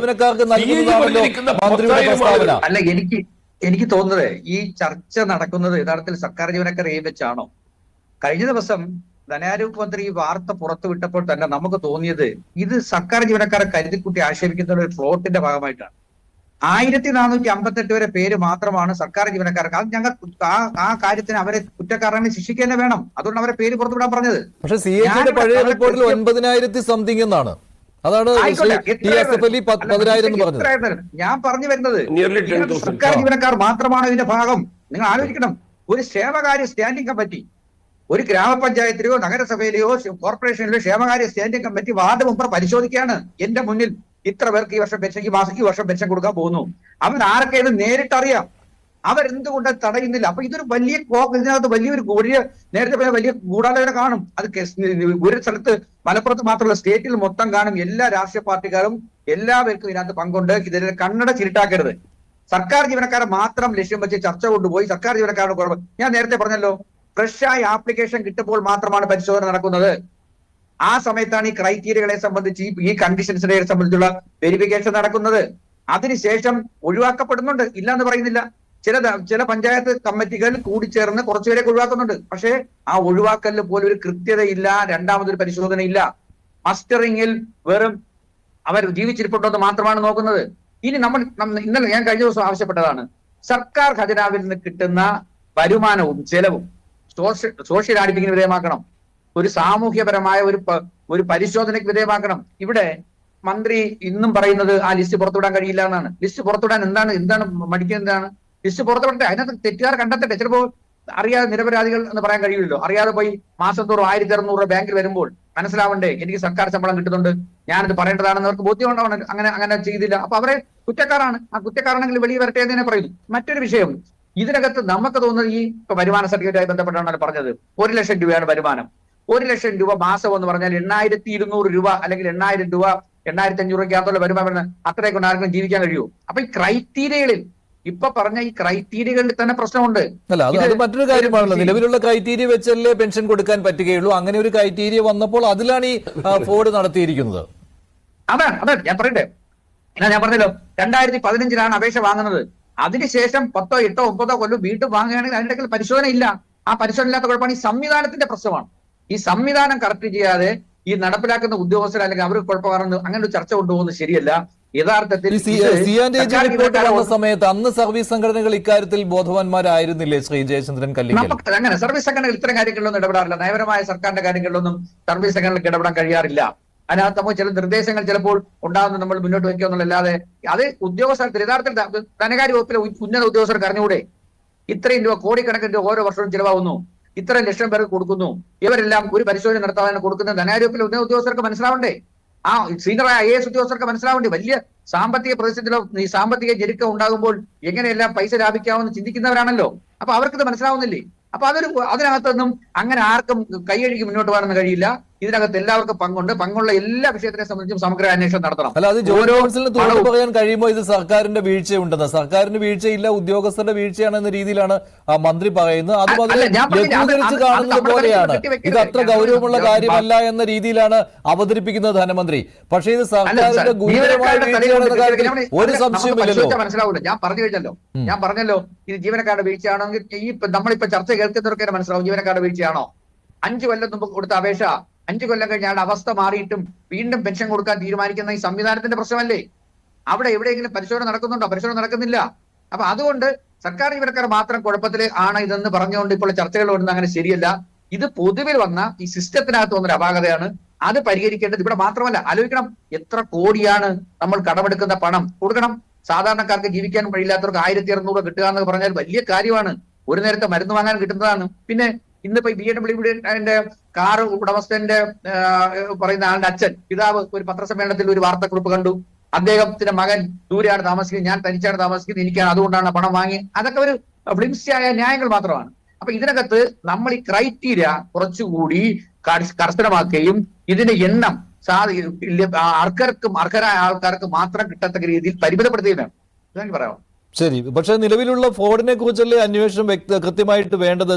ജീവനക്കാർക്ക് നൽകുന്നതാണല്ലോ മന്ത്രിയുടെ പ്രസ്താവന. അല്ല എനിക്ക് എനിക്ക് തോന്നുന്നത് ഈ ചർച്ച നടക്കുന്നത് യഥാർത്ഥത്തിൽ സർക്കാർ ജീവനക്കാരെ വെച്ചാണോ? കഴിഞ്ഞ ദിവസം ധനാരോഗ്യ മന്ത്രി ഈ വാർത്ത പുറത്തുവിട്ടപ്പോൾ തന്നെ നമുക്ക് തോന്നിയത് ഇത് സർക്കാർ ജീവനക്കാരെ കരുതിക്കുട്ടി ആക്ഷേപിക്കുന്ന ഒരു ഫ്ലോട്ടിന്റെ ഭാഗമായിട്ടാണ്. ആയിരത്തി നാനൂറ്റി അമ്പത്തെട്ട് വരെ പേര് മാത്രമാണ് സർക്കാർ ജീവനക്കാർക്ക്. അത് ഞങ്ങൾ ആ ആ കാര്യത്തിന് അവരെ കുറ്റക്കാരനെ ശിക്ഷിക്കുക തന്നെ വേണം. അതുകൊണ്ട് അവരെ പേര് പുറത്തുവിടാൻ പറഞ്ഞത്. പക്ഷേ സി എച്ചിന്റെ പഴയ റിപ്പോർട്ടിൽ ഒൻപതിനായിരത്തി സംതിങ് എന്നാണ്. അതാണ് പതിനായിരം ഞാൻ പറഞ്ഞു വരുന്നത് Nearly 10,000. ഇതിനകത്ത് സർക്കാർ ജീവനക്കാർ മാത്രമാണ് ഇതിന്റെ ഭാഗം. നിങ്ങൾ ആലോചിക്കണം. ഒരു സേവകാര്യ സ്റ്റാൻഡിംഗ് കമ്മിറ്റി ഒരു ഗ്രാമപഞ്ചായത്തിലെയോ നഗരസഭയിലെയോ കോർപ്പറേഷനിലോ ക്ഷേമകാര്യ സ്റ്റാൻഡിംഗ് കമ്മിറ്റി വാർഡ് മെമ്പർ പരിശോധിക്കുകയാണ്. എന്റെ മുന്നിൽ ഇത്ര പേർക്ക് ഈ വർഷം പെൻഷൻ ഈ മാസം ഈ വർഷം പെൻഷൻ കൊടുക്കാൻ പോകുന്നു. അവൻ ആരൊക്കെയാണ് നേരിട്ട് അറിയാം അവരെന്തുകൊണ്ട് തടയുന്നില്ല? അപ്പൊ ഇതൊരു വലിയ കോ- ഇതിനകത്ത് വലിയൊരു വലിയ നേരത്തെ പറഞ്ഞ വലിയ ഗൂഢാലോചന കാണും. അത് ഒരു സ്ഥലത്ത് മലപ്പുറത്ത് മാത്രമല്ല സ്റ്റേറ്റിൽ മൊത്തം കാണും. എല്ലാ രാഷ്ട്രീയ പാർട്ടിക്കാരും എല്ലാവർക്കും ഇതിനകത്ത് പങ്കുണ്ട്. ഇതിനെ കണ്ണട ചിരിട്ടാക്കരുത്. സർക്കാർ ജീവനക്കാരെ മാത്രം ലക്ഷ്യം വെച്ച് ചർച്ച കൊണ്ടുപോയി സർക്കാർ ജീവനക്കാരുടെ കുറവ്. ഞാൻ നേരത്തെ പറഞ്ഞല്ലോ ഫ്രഷായി ആപ്ലിക്കേഷൻ കിട്ടുമ്പോൾ മാത്രമാണ് പരിശോധന നടക്കുന്നത്. ആ സമയത്താണ് ഈ ക്രൈറ്റീരിയകളെ സംബന്ധിച്ച് ഈ കണ്ടീഷൻസിനെ സംബന്ധിച്ചുള്ള വെരിഫിക്കേഷൻ നടക്കുന്നത്. അതിനുശേഷം ഒഴിവാക്കപ്പെടുന്നുണ്ട്. ഇല്ല എന്ന് പറയുന്നില്ല. ചില ചില പഞ്ചായത്ത് കമ്മിറ്റികൾ കൂടിച്ചേർന്ന് കുറച്ചുപേരെ ഒഴിവാക്കുന്നുണ്ട്. പക്ഷേ ആ ഒഴിവാക്കലിൽ പോലും ഒരു കൃത്യതയില്ല രണ്ടാമതൊരു പരിശോധന ഇല്ല മസ്റ്ററിങ്ങിൽ വെറും അവർ ജീവിച്ചിരിപ്പുണ്ടോ എന്ന് മാത്രമാണ് നോക്കുന്നത്. ഇനി നമ്മൾ നമ്മ- ഇന്നലെ ഞാൻ കഴിഞ്ഞ ദിവസം ആവശ്യപ്പെട്ടതാണ്. സർക്കാർ ഖജനാവിൽ നിന്ന് കിട്ടുന്ന വരുമാനവും ചെലവും സോഷ്യൽ സോഷ്യൽ ആഡിറ്റിങ്ങിന് വിധേയമാക്കണം. ഒരു സാമൂഹ്യപരമായ ഒരു ഒരു പരിശോധനയ്ക്ക് വിധേയമാക്കണം. ഇവിടെ മന്ത്രി ഇന്നും പറയുന്നത് ആ ലിസ്റ്റ് പുറത്തുവിടാൻ കഴിയില്ല എന്നാണ്. ലിസ്റ്റ് പുറത്തുവിടാൻ എന്താണ് എന്താണ് മടിക്കുന്നതാണ് ലിസ്റ്റ് പുറത്തുവിടട്ടെ അതിനകത്ത് തെറ്റുകാർ കണ്ടെത്തട്ടെ. ചിലപ്പോൾ അറിയാതെ നിരപരാധികൾ എന്ന് പറയാൻ കഴിയില്ലല്ലോ. അറിയാതെ പോയി മാസം തോറും ആയിരത്തി അറുന്നൂറ് ബാങ്കിൽ വരുമ്പോൾ മനസ്സിലാവണ്ടേ എനിക്ക് സർക്കാർ ശമ്പളം കിട്ടുന്നുണ്ട് ഞാനത് പറയേണ്ടതാണെന്ന് അവർക്ക് ബോധ്യമുണ്ടാവണം അങ്ങനെ അങ്ങനെ ചെയ്തില്ല. അപ്പൊ അവരെ കുറ്റക്കാരാണ്. ആ കുറ്റക്കാരാണെങ്കിൽ വെളിയിൽ വരട്ടെ എന്ന് തന്നെ പറയുന്നു. മറ്റൊരു വിഷയം ഇതിനകത്ത് നമുക്ക് തോന്നുന്നത് ഈ ഇപ്പൊ വരുമാന സർട്ടിഫിക്കറ്റായി ബന്ധപ്പെട്ടാണ് പറഞ്ഞത്. ഒരു ലക്ഷം രൂപയാണ് വരുമാനം. ഒരു ലക്ഷം രൂപ മാസം എന്ന് പറഞ്ഞാൽ എണ്ണായിരത്തി ഇരുന്നൂറ് രൂപ അല്ലെങ്കിൽ എണ്ണായിരം രൂപ എണ്ണായിരത്തി അഞ്ഞൂറ് രൂപയ്ക്കകത്തുള്ള വരുമാനം അത്രയൊക്കെ ആർക്കും ജീവിക്കാൻ കഴിയുമോ? അപ്പൊ ഈ ക്രൈറ്റീരിയകളിൽ ഇപ്പൊ പറഞ്ഞ ഈ ക്രൈറ്റീരിയകളിൽ തന്നെ പ്രശ്നമുണ്ട്. അല്ല അത് അത് മറ്റൊരു കാര്യമാണല്ലോ. നിലവിലുള്ള ക്രൈറ്റീരിയ വെച്ചല്ലേ പെൻഷൻ കൊടുക്കാൻ പറ്റുകയുള്ളൂ. അങ്ങനെ ഒരു ക്രൈറ്റീരിയ വന്നപ്പോൾ അതിലാണ് ഈ ആ, ഫോർഡ് നടത്തിയിരിക്കുന്നത്. അതാണ് അതാണ്. ഞാൻ പറയട്ടെ. എന്നാ ഞാൻ പറഞ്ഞല്ലോ. രണ്ടായിരത്തി പതിനഞ്ചിലാണ് അപേക്ഷ വാങ്ങുന്നത്. അതിനുശേഷം പത്തോ എട്ടോ ഒമ്പതോ കൊല്ലം വീണ്ടും വാങ്ങുകയാണെങ്കിൽ അതിനിടയ്ക്ക് പരിശോധന ഇല്ല. ആ പരിശോധന ഇല്ലാത്ത കുഴപ്പമാണ്. ഈ സംവിധാനത്തിന്റെ പ്രശ്നമാണ്. ഈ സംവിധാനം കറക്റ്റ് ചെയ്യാതെ ഈ നടപ്പിലാക്കുന്ന ഉദ്യോഗസ്ഥർ അല്ലെങ്കിൽ അവർ കുഴപ്പമാണെന്ന് അങ്ങനെ ഒരു ചർച്ച കൊണ്ടുപോകുന്നത് ശരിയല്ല. യഥാർത്ഥത്തിൽ സമയത്ത് അന്ന് സർവീസ് സംഘടനകൾ ഇക്കാര്യത്തിൽ ബോധവാന്മാരായിരുന്നില്ലേ ശ്രീ ജയചന്ദ്രൻ കല്ലിക്കൽ? അങ്ങനെ സർവീസ് സംഘടനകൾ ഇത്തരം കാര്യങ്ങളിലൊന്നും ഇടപെടാറില്ല. നയപരമായ സർക്കാരിന്റെ കാര്യങ്ങളിലൊന്നും സർവീസ് സംഘടനകൾക്ക് ഇടപെടാൻ കഴിയാറില്ല. അതിനകത്ത് നമുക്ക് ചില നിർദ്ദേശങ്ങൾ ചിലപ്പോൾ ഉണ്ടാകുന്ന നമ്മൾ മുന്നോട്ട് വയ്ക്കുക എന്നുള്ളതല്ലാതെ അത് ഉദ്യോഗസ്ഥർ യഥാർത്ഥത്തിൽ ധനകാര്യ വകുപ്പിലെ ഉന്നത ഉദ്യോഗസ്ഥർക്ക് അറിഞ്ഞുകൂടെ ഇത്രയും രൂപ കോടിക്കണക്കിന് രൂപ ഓരോ വർഷവും ചിലവാകുന്നു. ഇത്രയും ലക്ഷം പേർക്ക് കൊടുക്കുന്നു. ഇവരെല്ലാം ഒരു പരിശോധന നടത്താൻ കൊടുക്കുന്ന ധനകാര്യ വകുപ്പിലെ ഉന്നത ഉദ്യോഗസ്ഥർക്ക് മനസ്സിലാവണ്ടേ? ആ സീനിയറായ ഐ എസ് ഉദ്യോഗസ്ഥർക്ക് മനസ്സിലാവേണ്ടി വലിയ സാമ്പത്തിക പ്രതിസന്ധിയിലോ ഈ സാമ്പത്തിക ഞെരുക്കം ഉണ്ടാകുമ്പോൾ എങ്ങനെയെല്ലാം പൈസ ലാഭിക്കാമെന്ന് ചിന്തിക്കുന്നവരാണല്ലോ. അപ്പൊ അവർക്കിത് മനസ്സിലാവുന്നില്ലേ? അപ്പൊ അതൊരു അതിനകത്തൊന്നും അങ്ങനെ ആർക്കും കൈയഴുകി മുന്നോട്ട് പോകാനൊന്നും കഴിയില്ല. ഇതിനകത്ത് എല്ലാവർക്കും പങ്കുണ്ട്. പങ്കുള്ള എല്ലാ വിഷയത്തിനെ സംബന്ധിച്ചും സമഗ്ര അന്വേഷണം നടത്തണം. അല്ല അത് ജോലി കൗൺസിലിന് തുറന്നു പറയാൻ കഴിയുമ്പോൾ ഇത് സർക്കാരിന്റെ വീഴ്ച വീഴ്ചയുണ്ടെന്ന്. സർക്കാരിന്റെ വീഴ്ചയില്ല ഉദ്യോഗസ്ഥരുടെ വീഴ്ചയാണ് എന്ന രീതിയിലാണ് മന്ത്രി പറയുന്നത്. അതും ലഘൂകരിച്ച് കാണുന്നത് പോലെയാണ്. ഇത് അത്ര ഗൗരവമുള്ള കാര്യമല്ല എന്ന രീതിയിലാണ് അവതരിപ്പിക്കുന്നത് ധനമന്ത്രി. പക്ഷേ ഇത് സർക്കാരിന്റെ സാർ, ഗുരുതരമായ വീഴ്ചയാണെന്ന കാര്യത്തിൽ ഒരു സംശയമില്ലല്ലോ മനസ്സിലാവില്ല. ഞാൻ പറഞ്ഞു കഴിഞ്ഞല്ലോ. ഞാൻ പറഞ്ഞല്ലോ. ഇത് ജീവനക്കാരുടെ വീഴ്ചയാണെങ്കിൽ ഈ നമ്മളിപ്പോ ചർച്ച കേൾക്കുന്നവർക്കെ മനസ്സിലാവും ജീവനക്കാരുടെ വീഴ്ചയാണോ അഞ്ചു കൊല്ലം മുമ്പ് കൊടുത്ത അപേക്ഷ. അഞ്ചു കൊല്ലം കഴിഞ്ഞാൽ അവസ്ഥ മാറിയിട്ടും വീണ്ടും പെൻഷൻ കൊടുക്കാൻ തീരുമാനിക്കുന്ന ഈ സംവിധാനത്തിന്റെ പ്രശ്നമല്ലേ? അവിടെ എവിടെയെങ്കിലും പരിശോധന നടക്കുന്നുണ്ടോ? പരിശോധന നടക്കുന്നില്ല. അപ്പൊ അതുകൊണ്ട് സർക്കാർ ജീവനക്കാർ മാത്രം കുഴപ്പത്തിൽ ആണ് ഇതെന്ന് പറഞ്ഞുകൊണ്ട് ഇപ്പോൾ ചർച്ചകൾ വരുന്നത് അങ്ങനെ ശരിയല്ല. ഇത് പൊതുവിൽ വന്ന ഈ സിസ്റ്റത്തിനകത്ത് വന്നൊരു അപാകതയാണ്. അത് പരിഹരിക്കേണ്ടത് ഇവിടെ മാത്രമല്ല ആലോചിക്കണം. എത്ര കോടിയാണ് നമ്മൾ കടമെടുക്കുന്ന പണം? കൊടുക്കണം. സാധാരണക്കാർക്ക് ജീവിക്കാൻ കഴിയില്ലാത്തവർക്ക് ആയിരത്തി അറുന്നൂറ് കിട്ടുക എന്ന് പറഞ്ഞാൽ വലിയ കാര്യമാണ്. ഒരു നേരത്തെ മരുന്ന് വാങ്ങാൻ കിട്ടുന്നതാണ്. പിന്നെ ഇന്നിപ്പോ ബി എം ഡബ്ല്യുന്റെ കാർ ഉടമസ്ഥന്റെ പറയുന്ന ആളുടെ അച്ഛൻ പിതാവ് ഒരു പത്രസമ്മേളനത്തിൽ ഒരു വാർത്താക്കുറിപ്പ് കണ്ടു. അദ്ദേഹത്തിന്റെ മകൻ ദൂരെയാണ് താമസിക്കുന്നത് ഞാൻ തനിച്ചാണ് താമസിക്കുന്നത് എനിക്കാണ് അതുകൊണ്ടാണ് പണം വാങ്ങി അതൊക്കെ ഒരു ഫ്ലിംസിയായ ന്യായങ്ങൾ മാത്രമാണ്. അപ്പൊ ഇതിനകത്ത് നമ്മൾ ഈ ക്രൈറ്റീരിയ കുറച്ചുകൂടി കർശനമാക്കുകയും ഇതിന്റെ എണ്ണം സാധി അർഹർക്കും അർഹരായ ആൾക്കാർക്ക് മാത്രം കിട്ടത്തക്ക രീതിയിൽ പരിമിതപ്പെടുത്തുകയും വേണം. പറയാം ശരി. പക്ഷെ നിലവിലുള്ള ഫോണിനെ കുറിച്ചല്ലേ അന്വേഷണം കൃത്യമായിട്ട് വേണ്ടത്?